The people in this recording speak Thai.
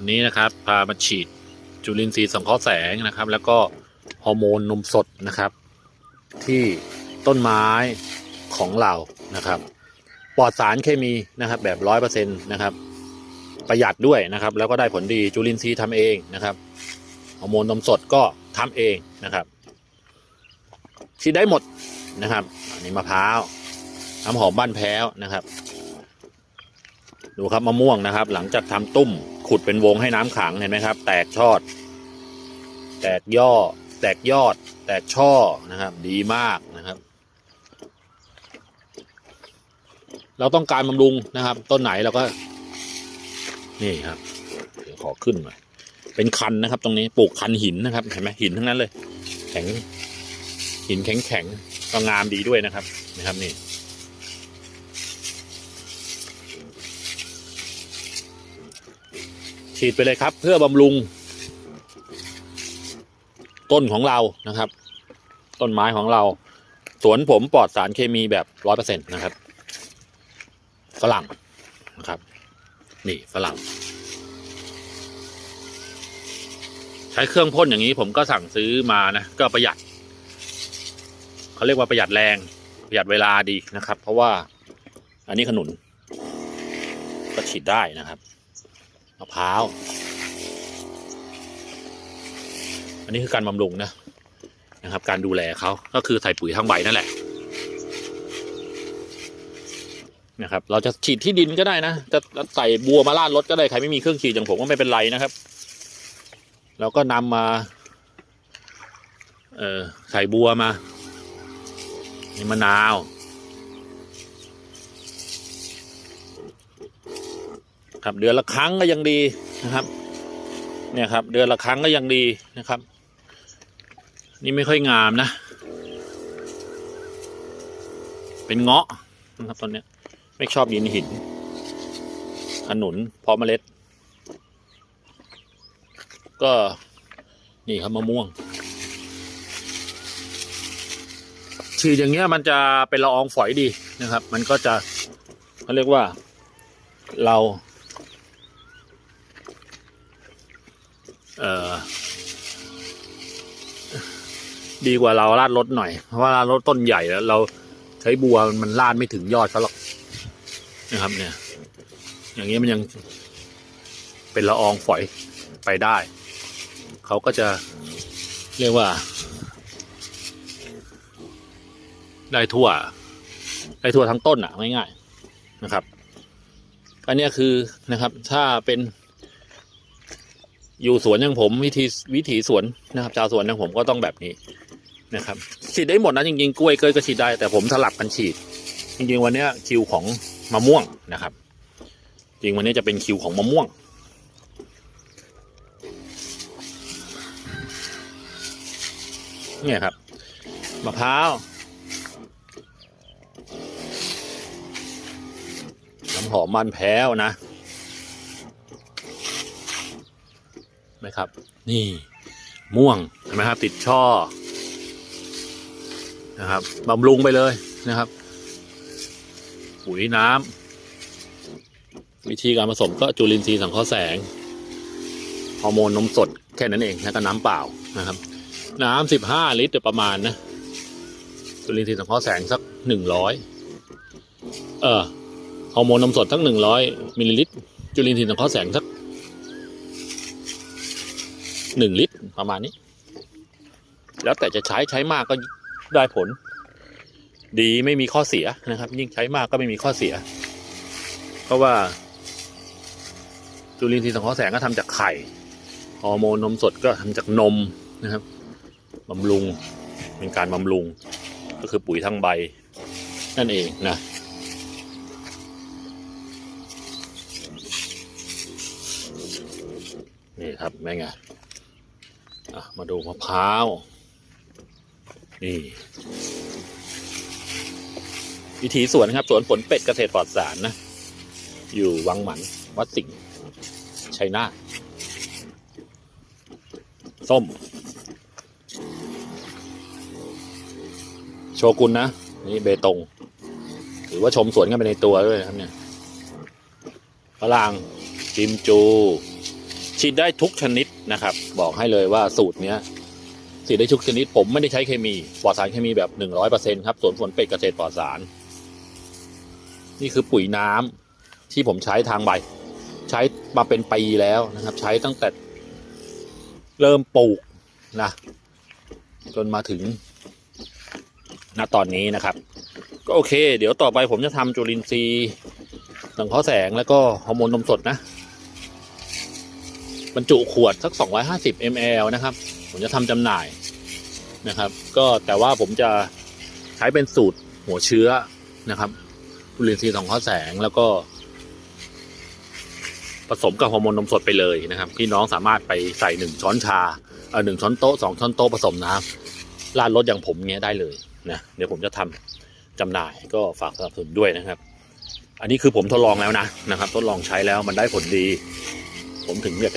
อันนี้นะครับพามาฉีดจุลินทรีย์สังเคราะห์แสงนะครับ แล้วก็ฮอร์โมนนมสดนะครับ ที่ต้นไม้ของเรานะครับ ปลอดสารเคมีนะครับแบบร้อยเปอร์เซ็นต์นะครับ ประหยัดด้วยนะครับ แล้วก็ได้ผลดีจุลินทรีย์ทำเองนะครับฮอร์โมนนมสดก็ทำเองนะครับฉีดได้หมดนะครับอันนี้มะพร้าวน้ำหอมบ้านแพ้วนะครับ ดูครับมะม่วงนะครับ หลังจากทำตุ้ม ขุดเป็นวงให้น้ำขังเห็นไหมครับ แตกชอด แตกย่อ แตกยอด แตกช่อนะครับ ดีมากนะครับ เราต้องการบำรุงนะครับ ต้นไหนเราก็ นี่ครับขอขึ้นหน่อยเป็นคันนะครับ ตรงนี้ปลูกคันหินนะครับเห็นไหมหินทั้งนั้นเลย แข็งหินแข็งแข็งๆก็งามดีด้วยนะครับนะครับนี่ ฉีดไปเลยครับ เพื่อบำรุง ต้นของเรานะครับ ต้นไม้ของเรา สวนผมปลอดสารเคมีแบบร้อยเปอร์เซ็นต์นะครับฝรั่งนะครับ นี่ฝรั่ง ใช้เครื่องพ่นอย่างนี้ผมก็สั่งซื้อมานะ ก็ประหยัดเขาเรียกว่าประหยัดแรงประหยัดเวลาดีนะครับ เพราะว่าอันนี้ขนุนก็ฉีดได้นะครับ มะพร้าว อันนี้คือการบำรุงนะนะครับ การดูแลเขาก็คือใส่ปุ๋ยทั้งใบนั่นแหละนะครับ เราจะฉีดที่ดินก็ได้นะ จะใส่บัวมาลาดรถก็ได้ ใครไม่มีเครื่องฉีดอย่างผมก็ไม่เป็นไรนะครับ เราก็นำมา เออใส่บัวมานี่มะนาว ครับ เดือนละครั้งก็ยังดีนะครับ เนี่ยครับ เดือนละครั้งก็ยังดีนะครับ นี่ไม่ค่อยงามนะ เป็นเงาะนะครับตอนนี้ไม่ชอบดินหินขนุนเพาะเมล็ด ก็นี่ครับมะม่วงฉีดอย่างเงี้ยมันจะเป็นละอองฝอยดีนะครับ มันก็จะเขาเรียกว่าเรา เออดีกว่าเราลาดรถหน่อย เพราะว่าลาดรถต้นใหญ่แล้ว เราใช้บัวมันลาดไม่ถึงยอดเขาหรอกนะครับ เนี่ย อย่างเงี้มันยังเป็นละอองฝอยไปได้ เขาก็จะเรียกว่า ได้ทั่ว ได้ทั่วทั้งต้นอะง่ายๆนะครับ อันนี้คือนะครับ ถ้าเป็น อยู่สวนอย่างผมวิธีวิถีสวนนะครับชาวสวนอย่างผมก็ต้องแบบนี้นะครับ ฉีดได้หมดนะจริงๆกล้วยเกยก็ฉีดได้แต่ผมสลับกันฉีด จริงๆวันนี้คิวของมะม่วงนะครับ จริงวันนี้จะเป็นคิวของมะม่วงเนี่ยครับมะพร้าวน้ำหอมมันแพ้วนะ ไหมครับ นี่ม่วงเห็นไหมครับ ติดช่อนะครับบำรุงไปเลยนะครับ ปุ๋ยน้ำวิธีการผสมก็จุลินทรีย์สังเคราะห์แสงฮอร์โมนนมสดแค่นั้นเองแล้วก็น้ำเปล่านะครับ น้ำสิบห้าลิตรประมาณนะจุลินทรีย์สังเคราะห์แสงสักหนึ่งร้อยเออฮอร์โมนนมสดสักหนึ่งร้อยมิลลิลิตรจุลินทรีย์สังเคราะห์แสงสัก หนึ่งลิตรประมาณนี้ แล้วแต่จะใช้ใช้มากก็ได้ผล ดีไม่มีข้อเสียนะครับ ยิ่งใช้มากก็ไม่มีข้อเสีย เพราะว่า จุลินทรีย์สังเคราะห์แสงก็ทำจากไข่ฮอร์โมนนมสดก็ทำจากนมนะครับบำรุงเป็นการบำรุง ก็คือปุ๋ยทั้งใบ นั่นเองนะนี่ครับแม่งอะ มาดูมะพร้าว นี่ วิถีสวนครับ สวนผลเป็ดเกษตรปลอดสารนะ อยู่วังหมัน วัดสิงห์ชัยนาทส้ม โชกุนนะ นี่เบตงหรือว่าชมสวนกันไปในตัวด้วยนะครับเนี่ยฝรั่งจิมจู ฉีดได้ทุกชนิด นะครับ บอกให้เลยว่าสูตรเนี้ยฉีได้ทุกชนิดผมไม่ได้ใช้เคมีปลอดสารเคมีแบบหนึ่งร้อยเปอร์เซ็นครับสวนฝนเป็ดเกษตรปลอดสาร นี่คือปุ๋ยน้ำที่ผมใช้ทางใบ ใช้มาเป็นปีแล้วนะครับ ใช้ตั้งแต่เริ่มปลูกนะจนมาถึงณตอนนี้นะครับ ก็โอเค เดี๋ยวต่อไปผมจะทำจุลินทรีย์สังเคราะห์แสงแล้วก็ฮอร์โมนนมสดนะ บรรจุขวดสัก 250 ml นะครับ ผมจะทำจำหน่ายนะครับ ก็แต่ว่าผมจะใช้เป็นสูตรหัวเชื้อนะครับจุลินทรีย์สังเคราะห์แสงแล้วก็ ผสมกับฮอร์โมนนมสดไปเลยนะครับพี่น้องสามารถไปใส่หนึ่งช้อนชาเออหนึ่งช้อนโต๊ะสองช้อนโต๊ะผสมน้ำราดรถอย่างผมเงี้ยได้เลยนะเดี๋ยวผมจะทำจำหน่ายก็ฝากสนับสนุนด้วยนะครับ อันนี้คือผมทดลองแล้วนะนะครับ ทดลองใช้แล้วมันได้ผลดี ผมถึงอยากจะ